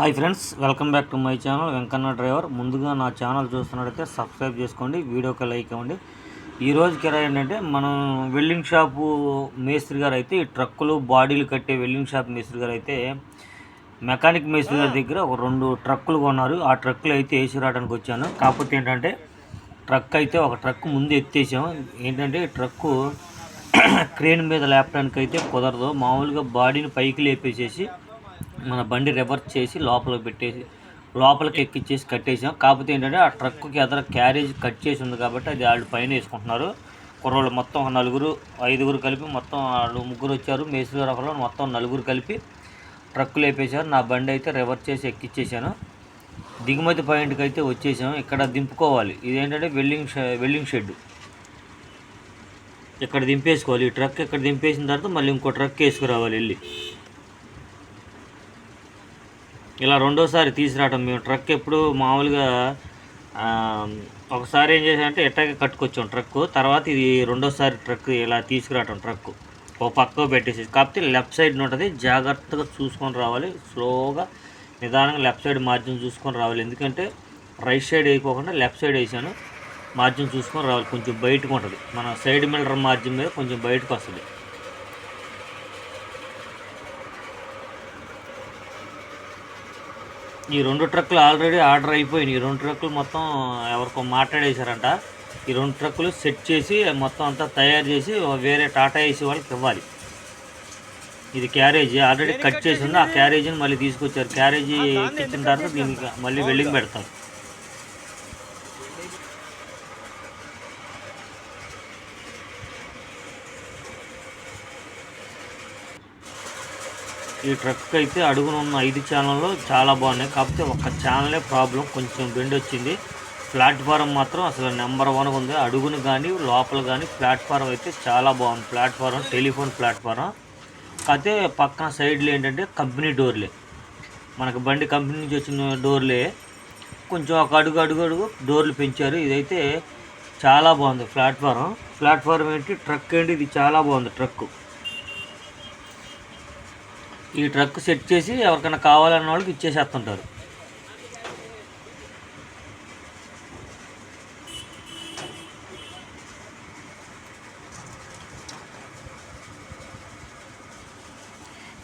Hi friends welcome back to my channel Venkanna driver. ముందుగా నా channel చూస్తున్నట్టయితే subscribe చేసుకోండి వీడియోకి లైక్ ఇవ్వండి. ఈ రోజు కిరాయి ఏంటంటే మనం వెల్డింగ్ షాపు మేస్త్రి గారు అయితే ఈ ట్రక్కులు బాడీలు కట్టే వెల్డింగ్ షాప్ మేస్త్రి గారు అయితే మెకానిక్ మేస్త్రి గారి దగ్గర ఒక రెండు ట్రక్కులు కొన్నారు. ఆ ట్రక్కులు అయితే వేసి రావడానికి వచ్చాను. కాకపోతే ఏంటంటే ట్రక్ అయితే ఒక ట్రక్ ముందు ఎత్తేసాం ఏంటంటే ఈ ట్రక్కు క్రేన్ మీద లేపడానికి అయితే కుదరదు. మామూలుగా బాడీని పైకి లేపేసేసి మన బండి రివర్స్ చేసి లోపల పెట్టేసి లోపలికి ఎక్కిచ్చేసి కట్టేసాం. కాకపోతే ఏంటంటే ఆ ట్రక్కి ఎదర క్యారేజ్ కట్ చేసి ఉంది కాబట్టి అది వాళ్ళు పైన వేసుకుంటున్నారు. కుర్రోళ్ళు మొత్తం నలుగురు ఐదుగురు కలిపి మొత్తం వాళ్ళు ముగ్గురు వచ్చారు. మేసులు రకంలో మొత్తం నలుగురు కలిపి ట్రక్కులు వేపేశారు నా బండి అయితే రివర్స్ చేసి ఎక్కిచ్చేసాను. దిగుమతి పాయింట్కి అయితే వచ్చేసాం. ఇక్కడ దింపుకోవాలి. ఇదేంటంటే వెల్డింగ్ షె- వెల్డింగ్ షెడ్ ఇక్కడ దింపేసుకోవాలి. ఈ ట్రక్ ఇక్కడ దింపేసిన తర్వాత మళ్ళీ ఇంకో ట్రక్ వేసుకురావాలి వెళ్ళి. ఇలా రెండోసారి తీసుకురావటం మేము ట్రక్ ఎప్పుడు మామూలుగా ఒకసారి ఏం చేసామంటే ఎట్టాగే కట్టుకొచ్చాం ట్రక్. తర్వాత ఇది రెండోసారి ట్రక్ ఇలా తీసుకురావటం ట్రక్. ఓ పక్క పెట్టేసి కాకపోతే లెఫ్ట్ సైడ్ ఉంటుంది జాగ్రత్తగా చూసుకొని రావాలి. స్లోగా నిదానంగా లెఫ్ట్ సైడ్ మార్జిన్ చూసుకొని రావాలి. ఎందుకంటే రైట్ సైడ్ వేయకోకుండా లెఫ్ట్ సైడ్ వేసాను మార్జిన్ చూసుకొని రావాలి. కొంచెం బయటకు ఉంటుంది. మన సైడ్ మిల్లర్ మార్జిన్ మీద కొంచెం బయటకు వస్తుంది. ఈ రెండు ట్రక్కులు ఆల్రెడీ ఆర్డర్ అయిపోయినాయి. ఈ రెండు ట్రక్కులు మొత్తం ఎవరికో మాట్లాడేశారంట. ఈ రెండు ట్రక్కులు సెట్ చేసి మొత్తం అంతా తయారు చేసి వేరే టాటా ఏసీ వాళ్ళకి ఇవ్వాలి. ఇది క్యారేజీ. ఆల్రెడీ కట్ చేసి ఉంది. ఆ క్యారేజీని మళ్ళీ తీసుకొచ్చారు. క్యారేజీ ఎక్కించిన తర్వాత దీనికి మళ్ళీ వెల్డింగ్ పెడతారు. ఈ ట్రక్ అయితే అడుగున ఉన్న ఐదు ఛానల్లో చాలా బాగున్నాయి. కాకపోతే ఒక ఛానలే ప్రాబ్లం కొంచెం బెండ్ వచ్చింది. ప్లాట్ఫారం మాత్రం అసలు నెంబర్ వన్ ఉంది. అడుగును కానీ లోపల కానీ ప్లాట్ఫారం అయితే చాలా బాగుంది. ప్లాట్ఫారం టెలిఫోన్ ప్లాట్ఫారం కాకపోతే పక్కన సైడ్లు ఏంటంటే కంపెనీ డోర్లే మనకు బండి కంపెనీ నుంచి వచ్చిన డోర్లే కొంచెం ఒక అడుగు అడుగు అడుగు డోర్లు పెంచారు. ఇదైతే చాలా బాగుంది. ప్లాట్ఫారం ప్లాట్ఫారం ఏంటి? ట్రక్ ఏంటి? ఇది చాలా బాగుంది. ట్రక్ ఈ ట్రక్ సెట్ చేసి ఎవరికైనా కావాలన్న వాళ్ళకి ఇచ్చేసేస్తుంటారు.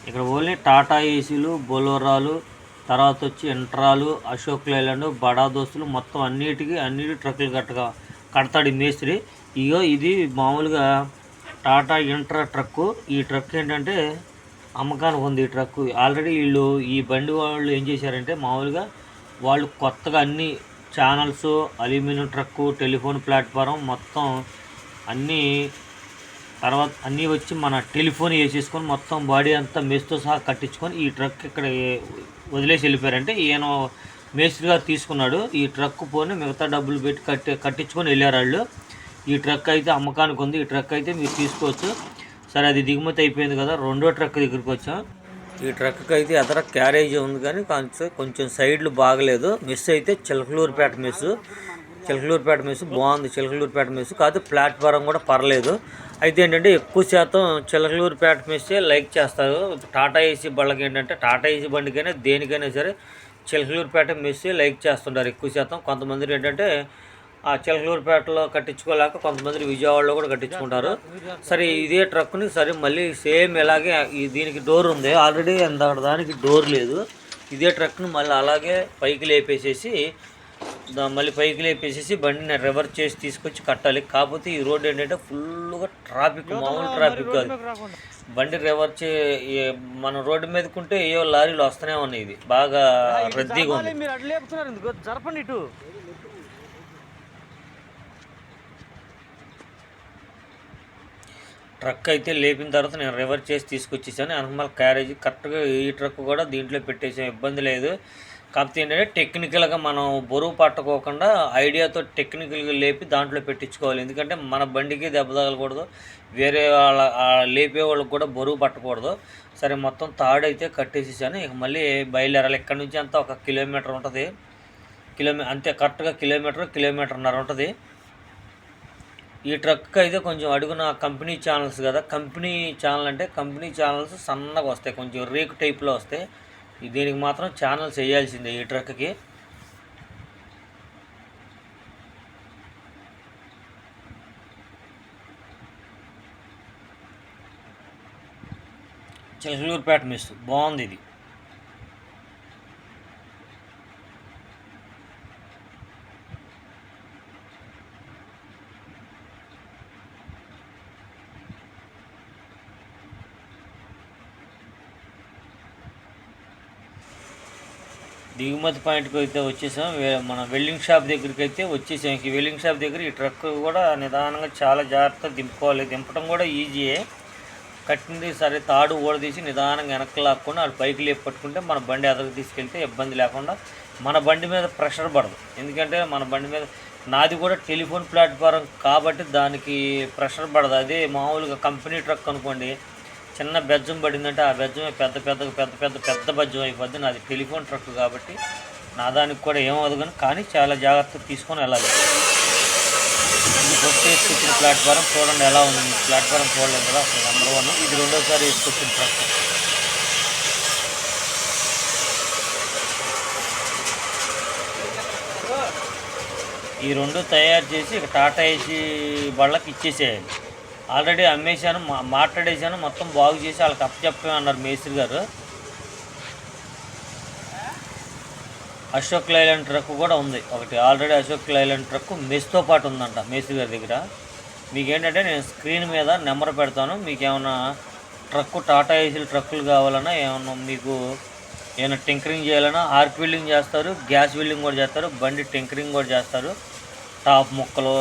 ఇక్కడ ఓన్లీ టాటా ఏసీలు బొలోరాలు తర్వాత వచ్చి ఇంట్రాలు అశోక్ లైలాండ్ బడా దోస్తులు మొత్తం అన్నిటికీ అన్నిటి ట్రక్కులు కట్టగా కడతాడు మేస్త్రి. ఇగో ఇది మామూలుగా టాటా ఇంట్రా ట్రక్కు. ఈ ట్రక్ ఏంటంటే అమ్మకానికి ఉంది ఈ ట్రక్కు. ఆల్రెడీ వీళ్ళు ఈ బండి వాళ్ళు ఏం చేశారంటే మామూలుగా వాళ్ళు కొత్తగా అన్ని channels aluminium truck telephone platform మొత్తం అన్నీ తర్వాత అన్నీ వచ్చి మన టెలిఫోన్ వేసేసుకొని మొత్తం బాడీ అంతా మేస్తో సహా కట్టించుకొని ఈ ట్రక్ ఇక్కడ వదిలేసి వెళ్ళిపోయారంటే ఈయన మేస్త్రి గారు తీసుకున్నాడు. ఈ ట్రక్ పోని మిగతా డబ్బులు పెట్టి కట్టి కట్టించుకొని వెళ్ళారు వాళ్ళు. ఈ ట్రక్ అయితే అమ్మకానికి ఉంది. ఈ ట్రక్ అయితే మీరు తీసుకోవచ్చు. సరే అది దిగుమతి అయిపోయింది కదా రెండో ట్రక్ దగ్గరికి వచ్చాం. ఈ ట్రక్కి అయితే ఎదర క్యారేజ్ ఉంది కానీ కొంచెం కొంచెం సైడ్లు బాగలేదు. మిస్ అయితే చిలకలూరుపేట మిస్ చిలకలూరుపేట మెస్ బాగుంది చిలకలూరుపేట మెస్ కాదు ప్లాట్ఫారం కూడా పర్లేదు. అయితే ఏంటంటే ఎక్కువ శాతం చిలకలూరుపేట మెస్సే లైక్ చేస్తారు. టాటా ఏసీ బళ్ళకి ఏంటంటే టాటా ఏసీ బండికైనా దేనికైనా సరే చిలకలూరుపేట మెస్సే లైక్ చేస్తుంటారు ఎక్కువ శాతం. కొంతమంది ఏంటంటే ఆ చిలకలూరుపేటలో కట్టించుకోలేక కొంతమంది విజయవాడలో కూడా కట్టించుకుంటారు. సరే ఇదే ట్రక్ని సరే మళ్ళీ సేమ్ ఇలాగే ఈ దీనికి డోర్ ఉంది. ఆల్రెడీ అంత దానికి డోర్ లేదు. ఇదే ట్రక్ని మళ్ళీ అలాగే పైకి లేపేసేసి మళ్ళీ పైకి లేపేసేసి బండిని రివర్స్ చేసి తీసుకొచ్చి కట్టాలి. కాకపోతే ఈ రోడ్ ఏంటంటే ఫుల్గా ట్రాఫిక్ మామూలు ట్రాఫిక్ కాదు. బండి రివర్స్ చే మన రోడ్డు మీదకుంటే ఏవో లారీలు వస్తూనే ఉన్నాయి. ఇది బాగా రద్దీగా ఉంది. జరపండి ఇటు. ట్రక్ అయితే లేపిన తర్వాత నేను రివర్స్ చేసి తీసుకొచ్చేసాను. అనమల్ క్యారేజ్ కరెక్ట్గా ఈ ట్రక్ కూడా దీంట్లో పెట్టేసాం ఇబ్బంది లేదు. కాకపోతే ఏంటంటే టెక్నికల్గా మనం బరువు పట్టుకోకుండా ఐడియాతో టెక్నికల్గా లేపి దాంట్లో పెట్టించుకోవాలి. ఎందుకంటే మన బండికి దెబ్బ తగలకూడదు. వేరే వాళ్ళ లేపే వాళ్ళకి కూడా బరువు పట్టకూడదు. సరే మొత్తం తాడైతే కట్టేసేసాను. ఇక మళ్ళీ బయలుదేరాలి. ఇక్కడ నుంచి అంతా ఒక కిలోమీటర్ ఉంటుంది. కిలోమీ అంతే కరెక్ట్గా కిలోమీటర్ కిలోమీటర్న్నర ఉంటుంది. ఈ ట్రక్ అయితే కొంచెం అడుగున కంపెనీ ఛానల్స్ కదా. కంపెనీ ఛానల్ అంటే కంపెనీ ఛానల్స్ సన్నగా వస్తాయి. కొంచెం రేకు టైప్లో వస్తాయి. దీనికి మాత్రం ఛానల్స్ వేయాల్సిందే ఈ ట్రక్కి చిలకలూరుపేట మిస్ బాగుంది ఇది. దిగుమతి పాయింట్కి అయితే వచ్చేసాం. వే- మన వెల్డింగ్ షాప్ దగ్గరికి అయితే వచ్చేసాం. ఈ వెల్డింగ్ షాప్ దగ్గర ఈ ట్రక్ కూడా నిదానంగా చాలా జాగ్రత్తగా దింపుకోవాలి. దింపడం కూడా ఈజీయే. కట్టింది సరే తాడు ఊడదీసి నిదానంగా వెనక్కి లాక్కుండా వాళ్ళు పైకి లేపట్టుకుంటే పట్టుకుంటే మన బండి ఎదరికి తీసుకెళ్తే ఇబ్బంది లేకుండా మన బండి మీద ప్రెషర్ పడదు. ఎందుకంటే మన బండి మీద నాది కూడా టెలిఫోన్ ప్లాట్ఫారం కాబట్టి దానికి ప్రెషర్ పడదు. అదే మామూలుగా కంపెనీ ట్రక్ అనుకోండి చిన్న బెజ్జం పడిందంటే ఆ బెజ్జమే పెద్ద పెద్ద పెద్ద పెద్ద పెద్ద బెజ్జం అయిపోద్ది. నాది టెలిఫోన్ ట్రక్ కాబట్టి నా దానికి కూడా ఏమవుదు కానీ కానీ చాలా జాగ్రత్తగా తీసుకొని వెళ్ళాలి. ఇది ఫస్ట్ వేసుకొచ్చిన ప్లాట్ఫారం చూడండి ఎలా ఉంది. ప్లాట్ఫారం చూడలేదు కదా అసలు నెంబర్ వన్ ఇది రెండోసారి వేసుకొచ్చిన ట్రక్. ఈ రెండు తయారు చేసి ఇక టాటా ఏసీ వాళ్ళకి ఇచ్చేసేయాలి. ఆల్రెడీ అమ్మేశాను మా మాట్లాడేశాను మొత్తం బాగు చేసి వాళ్ళకి అప్పచెప్పే అన్నారు మేస్త్రి గారు. అశోక్ లైలాండ్ ట్రక్ కూడా ఉంది. ఒకటి ఆల్రెడీ అశోక్ లైలాండ్ ట్రక్ మెస్తో పాటు ఉందంట మేస్త్రి గారి దగ్గర. మీకు ఏంటంటే నేను స్క్రీన్ మీద నెంబర్ పెడతాను. మీకు ఏమైనా ట్రక్ టాటా ఏసీలు ట్రక్కులు కావాలన్నా ఏమన్నా మీకు ఏమైనా టింకరింగ్ చేయాలన్నా ఆర్క్ వెల్డింగ్ చేస్తారు గ్యాస్ వెల్డింగ్ కూడా చేస్తారు బండి టింకరింగ్ కూడా చేస్తారు. టాప్ ముక్కలు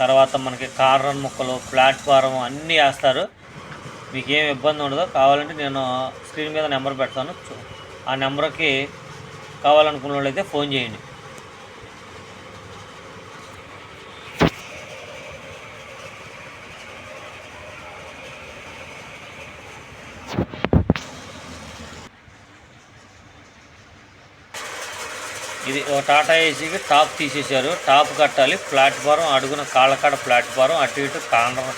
తర్వాత మనకి కార్నర్ ముక్కలు ప్లాట్ఫారం అన్నీ వేస్తారు. మీకు ఏం ఇబ్బంది ఉండదు. కావాలంటే నేను స్క్రీన్ మీద నెంబర్ పెడతాను. చూ- ఆ నెంబర్కి కావాలనుకున్న వాళ్ళైతే ఫోన్ చేయండి. ఇది ఓ టాటా ఏసీకి టాప్ తీసేశారు. టాప్ కట్టాలి. ప్లాట్ఫారం అడుగున కాళ్ళకాడ ప్లాట్ఫారం. అటు ఇటు కార్నర్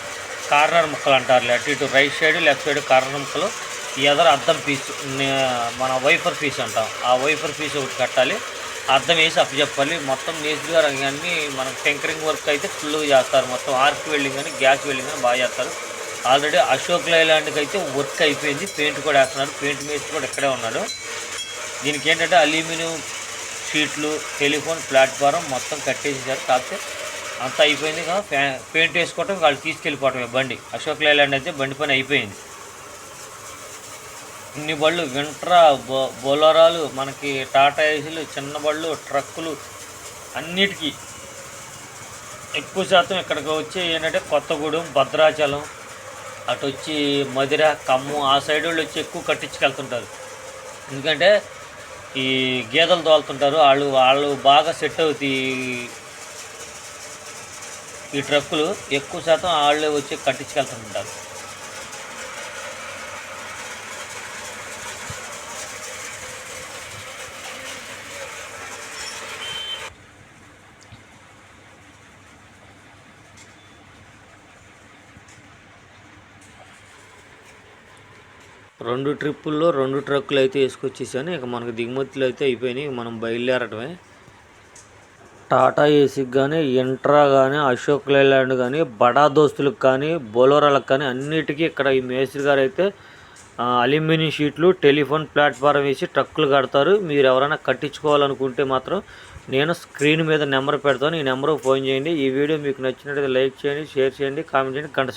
కార్నర్ ముక్కలు అంటారు అటు ఇటు right side left side corner ముక్కలు. ఈ ఎదర అద్దం పీస్ మన వైఫర్ పీస్ అంటాం. ఆ వైఫర్ పీస్ ఒకటి కట్టాలి. అద్దం వేసి అప్పచెప్పాలి. మొత్తం మేస్త్రి రంగాన్ని మనం టెంకరింగ్ వర్క్ అయితే ఫుల్గా చేస్తారు. మొత్తం ఆర్క్ వెల్డింగ్ అని గ్యాస్ వెల్డింగ్ అని బాగా చేస్తారు. ఆల్రెడీ అశోక్ లైలాండ్కి అయితే వర్క్ అయిపోయింది. పెయింట్ కూడా వేస్తున్నారు పెయింట్ మేసి కూడా ఇక్కడే ఉన్నాడు. దీనికి ఏంటంటే అల్యూమినియం స్ట్రీట్లు టెలిఫోన్ ప్లాట్ఫారం మొత్తం కట్టేసేసారు. కాకపోతే అంతా అయిపోయింది కదా పెయింట్ వేసుకోవటం వాళ్ళు తీసుకెళ్ళిపోవటమే బండి. అశోక్ లైలాండ్ అయితే బండి పని అయిపోయింది. ఇన్ని బళ్ళు వింట్రా బో బొలరాలు మనకి టాటా ఏసీలు చిన్న బళ్ళు ట్రక్కులు అన్నిటికీ ఎక్కువ శాతం ఇక్కడికి వచ్చి ఏంటంటే కొత్తగూడెం భద్రాచలం అటు వచ్చి మధిర కమ్ము ఆ సైడ్ వాళ్ళు వచ్చి ఎక్కువ కట్టించుకెళ్తుంటారు. ఎందుకంటే ఈ గేదెలు తోలుతుంటారు. వాళ్ళు వాళ్ళు బాగా సెట్ అవుతాయి ఈ ట్రక్కులు. ఎక్కువ శాతం వాళ్ళే వచ్చి కట్టించుకెళ్తుంటారు. రెండు ట్రిప్పుల్లో రెండు ట్రక్కులు అయితే వేసుకొచ్చేసాను. ఇక మనకు దిగుమతులు అయితే అయిపోయినాయి. మనం బయలుదేరటమే. టాటా ఏసీకి కానీ ఇంట్రా కానీ అశోక్ లైలాండ్ కానీ బడా దోస్తులకు కానీ బొలోరాలకు కానీ అన్నిటికీ ఇక్కడ ఈ మేస్త్రి గారు అయితే అల్యూమినియం షీట్లు టెలిఫోన్ ప్లాట్ఫారం వేసి ట్రక్కులు కడతారు. మీరు ఎవరైనా కట్టించుకోవాలనుకుంటే మాత్రం నేను స్క్రీన్ మీద నెంబర్ పెడతాను. ఈ నెంబర్కి ఫోన్ చేయండి. ఈ వీడియో మీకు నచ్చినట్లయితే లైక్ చేయండి షేర్ చేయండి కామెంట్ చేయండి. గంట